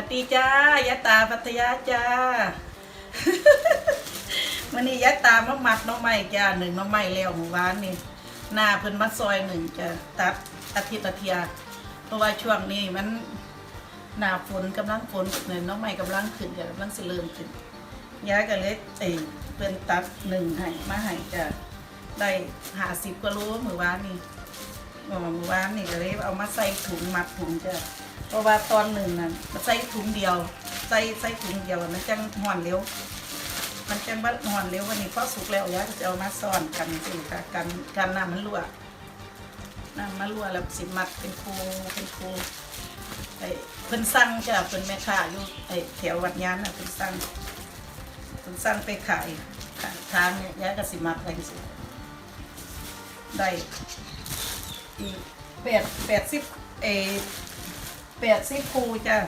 วัสดีจ้ายะตาพัทยาจ้าวันนี้ยะตามามัดน้องใหม่จ้าหนึ่งน้องใหม่แล้วหมู่บ้านนี่หน้าเพิ่นมาซอยหนึ่งจะตัดอาทิตย์ละเทียเพราะว่าช่วงนี้มันหนาฝนกำลังฝนเนี่ยน้องใหม่กำลังขึ้นจะกำลังสิเริ่มขึ้นยายก็เลยเอ้เพิ่นตัดหนึ่งให้มาให้จะได้หาสิบกว่าโลหมู่บ้านนี่เมื่อวานนี่ก็เลยเอามาใส่ถุงมัดถุงจ้ะ เพราะว่าตอนหนึ่งน่ะมันใส่ถุงเดียว ใส่ใส่ถุงเดียวมันจังห่อนเร็ว มันจังบัดห่อนเร็ววันนี้พอสุกแล้วยายก็จะเอามาซ่อนกันสิค่ะกันกันน้ำมันรั่วน้ำมันรั่วแล้วสิมัดเป็นคูเป็นคูไอ้เพิ่นสั่งจ้ะเพิ่นแม่ค้าอยู่ไอ้แถววัดยานน่ะเพิ่นสั่งเพิ่นสั่งไปขายทางเนี่ยยายก็สิมัดไปสิได้อีกแปดแปดสิบเอ แปดสิบคูจ้ะ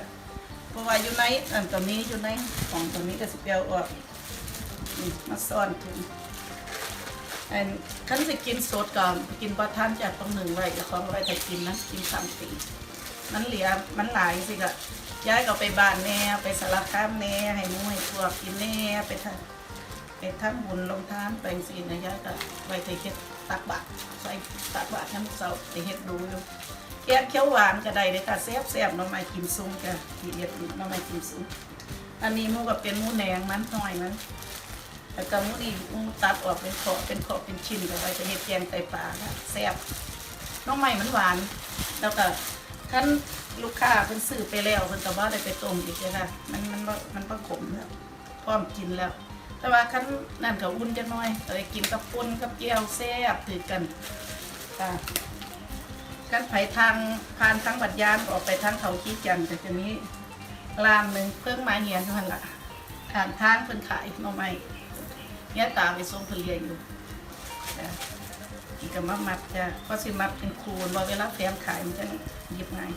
เพราะว่าอยู่ในอันตัวนี้อยู่ในของตัวนี้ก็สิเปียวออกนี่มาซ่อนถุงอันคันสิกินสดก่อนกินปลาท่านจากต้องหนึ่งไว้จะของไว้แต่กินนะกินสามปีมันเหลือมันหลายสิกะย้ายก็ไปบ้านแน่ไปสารคามแน่ให้มุ้ยพวกกินแน่ไปทำไปทำบุญลงทานไปสินะย้ายก็ไว้แต่เฮ็ดตักบาตรใส่ตักบาตรน้ำเสาไปเฮ็ดดูอยู่ กงเขียวหวานก็ได้เลยค่ะแซ่บแซ่บๆน้องไม้กิมซุงจ้ะที่เฮ็ดน้องไม้กิมซุงอันนี้มูก็เป็นมูแหนงมันหน่อยมันแล้วก็มูนี่มูตัดออกเป็นขอเป็นขอเป็นชิ้นก็ไว้จะเฮ็ดแกงไตปลาค่ะแซ่บน้องไม้มันหวาน แล้วก็ท่านลูกค้าเพิ่นซื้อไปแล้วเพิ่นก็บ่ได้ไปต้มอีกเลยค่ะ มันมันมันบ่ขมแล้วพร้อมกินแล้ว แต่ว่าคั้นนั่นก็อุ่นจังหน่อยก็เลยกินกับปุ้นกับเจียวแซ่บถือกันค่ะ กันไผทางผ่านทางบัดยานออกไปทางเขาขี้จันแต่จะมีร้านหนึ่งเพิ่งมาเหียนเท่านั้นละทางทางเพิ่นขายหน่อไม้เนี่ยตามไปส่งเพิ่นเรียนอยู่จ้ะอีกก็มามัดจะก็สิมัดเป็นคูณว่าเวลาแฟมขายมันจะหยิบง่าย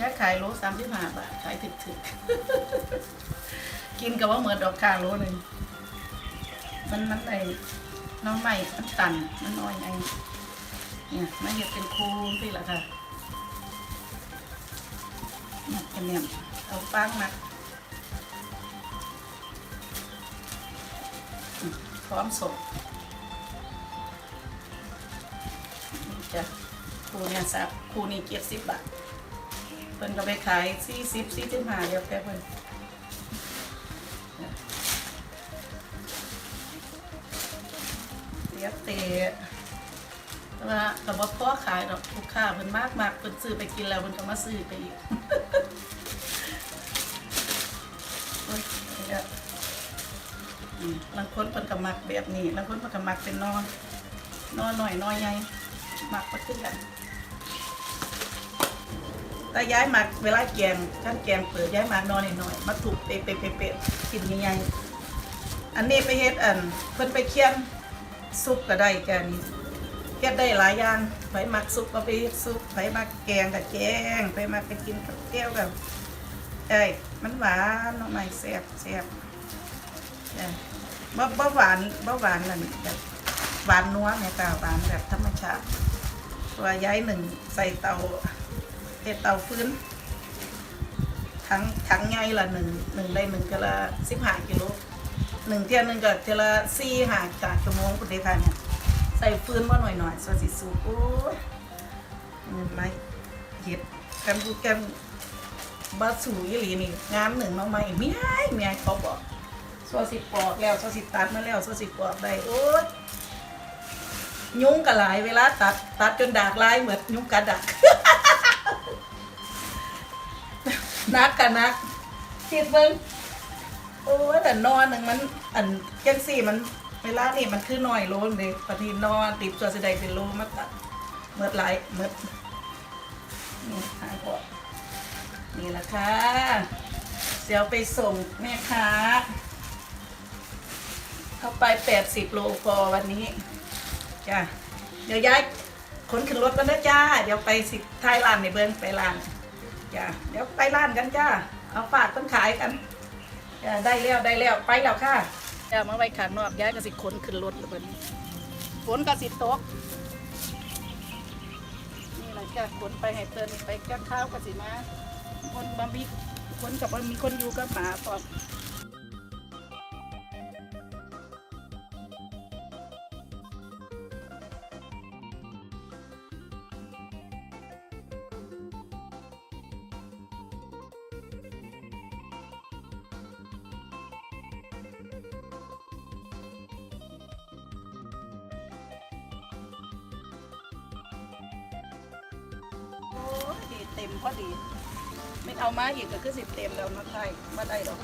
ยาขายโลสามสิบห้าบาทขายถึกๆกินกับว่าเหมือนดอกคาโลหนึ่งมันมันไอน้องใหม่มันตันมันน้อยไง เนี่ยมาเห็ดเป็นคูสิละค่ะมัดกันเนี่ยเอาฟางมัดพร้อมส่งจ้ะคูเนี่ยสับคูนี่เจ็ดสิบบาทเพิ่นก็ไปขายสี่สิบสี่สิบห้าเดียวแค่เพิ่นเสียบเตะ แต่ว่าแต่ว่าพ่อขายดอกลูกค้าเพิ่นมากมากเพิ่นซื้อไปกินแล้วเพิ่นก็มาซื้อไปอีกโอ้ยเดี๋ยวอืมบางคนเพิ่นก็มักแบบนี้บางคนเพิ่นก็มักเป็นนอนนอนหน่อยนอนใหญ่มักมาขึ้นกันแต่ย้ายมักเวลาแกงท่านแกงเปิดย้ายมานอนหน่อยๆมาถูกเป๊ะเป๊ะเป๊ะเปะกินใหญ่ๆอันนี้ไปเฮ็ดอันเพิ่นไปเคี่ยนซุปก็ได้แกนี่ เก็บได้หลายอย่างไปมักซุปก็ไปเฮ็ดซุปไปมักแกงกับแกงไปมักไปกินกับแก้วกับเอ้มันหวานน้องใหม่แซ่บแซ่บเอ้ยบ่บ่หวานบ่หวานนั่นแบบหวานนัวแม่ตาหวานแบบธรรมชาติ ตัวย้ายหนึ่งใส่เตาเเตาฟื้นทั้งทั้งใหญ่ละหนึ่งหนึ่งได้หนึ่งก็ละสิบห้ากิโลหนึ่งเที่ยหนึ่งก็เทอละสี่หาจากชั่วโมงคุณเดค่ะเนี่ย ส่ฟืนมาหน่อยหน่อยสวัสดิสูโอ้ยเงินไรเห็ดกันพูดกันบาสูยี่หลีนี่งามหนึ่งน้องไม้ไม่ให้เมียเขาบอกสวัสดิปอกแล้วสวัสดิตัดมาแล้วสวัสดิปอกได้โอ้ยยุ่งกระหลายเวลาตัดตัดจนดากลายเหมือนยุ่งกัดดักนักกันนักคิดเบิ้งโอ้ยแต่นอนหนึ่งมันอันจังสี่มัน เวลานี่มันคือน้อยโลนเด็กปฏินอนติดตัวสิได้เป็นโลมาตัดเมื่อไรเมื่อนี่หายก่อนนี่แหละค่ะเสียวไปส่งแม่ค้าเข้าไปแปดสิบโลพอวันนี้จ้ะเดี๋ยวย้ายขนขึ้นรถกันนะจ้า เดี๋ยวไปสิท้ายร้านในเบิ้งไปร้านจ้ะเดี๋ยวไปร้านกันจ้า เอาฝากต้นขายกันจ้ะได้แล้วได้แล้วไปแล้วค่ะ จะมาไว้ข้างนอกย้ายก็สิขนขึ้นรถแล้วบัดนี้ฝนก็สิตกนี่แหละจะขนไปให้เตินไปจ้าข้าวก็สิมาคนบ่มีคนกับบ่มีคนอยู่กับหมาปอม พอดี ไม่เอามาอีกก็คือสิเต็มแล้วมาไทยมาได้ดอก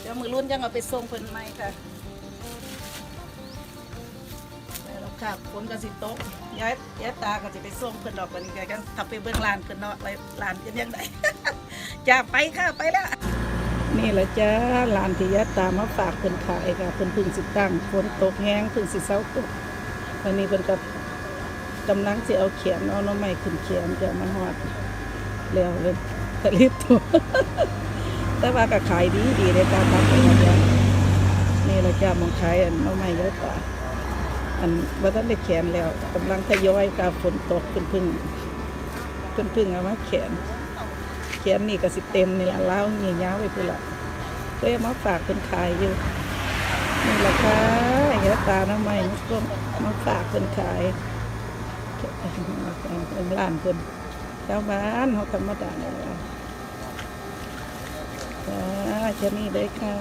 เดี๋ยวมือรุ่นยังเอาไปส่งเพิ่นไหมค่ะได้แล้วค่ะฝนก็สิตกย้ายย้ายตาก็จะไปส่งเพิ่นดอกวันนี้กันทับไปเบื้องลานเพิ่นเนาะไปลานกันยังไงจะไปค่ะไปแล้วนี่แหละจ้าลานที่ย้ายตามาฝากเพิ่นขายค่ะเพิ่นพึ่งสิตั้งฝนตกแห้งเพึ่งสิเช้าตกวันนี้เพิ่นก็กำลังสิเอาเขียนเอาน้อไม้ขึ้นเขียนจะมาฮอด แล้วเลยผลิตตัวแต่ว่าก็ขายดีดีในการทำเองเนี่ยนี่เราจะมองขายอันเอาไม่เยอะกว่าอันว่าท่านได้แขนแล้วกำลังทยอยกาฝนตกเพิ่นพึ่งเพิ่นพึ่งเอามาแขนแขนนี่ก็สิเต็มนี่ละเล้าเงี้ยาวไปพุ่นละก็เอามาฝากเพิ่นขายอยู่นี่แหละค่ะเยอะตาน้ำใหม่ก็มาฝากเพิ่นขายเป็นร้านเพิ่น ชาวบ้านเขาธรรมดาเนี่ยล่ะจ้าแค่นี้เลยค่ะ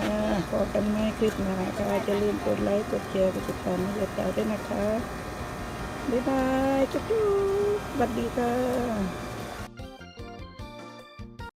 พอกันไม่คลิปหนาค่ะจะลืมกดไลค์กดแชร์กดติดตามให้ยายตาด้วยนะคะ บ๊ายบายจุ๊บๆสวัสดีค่ะ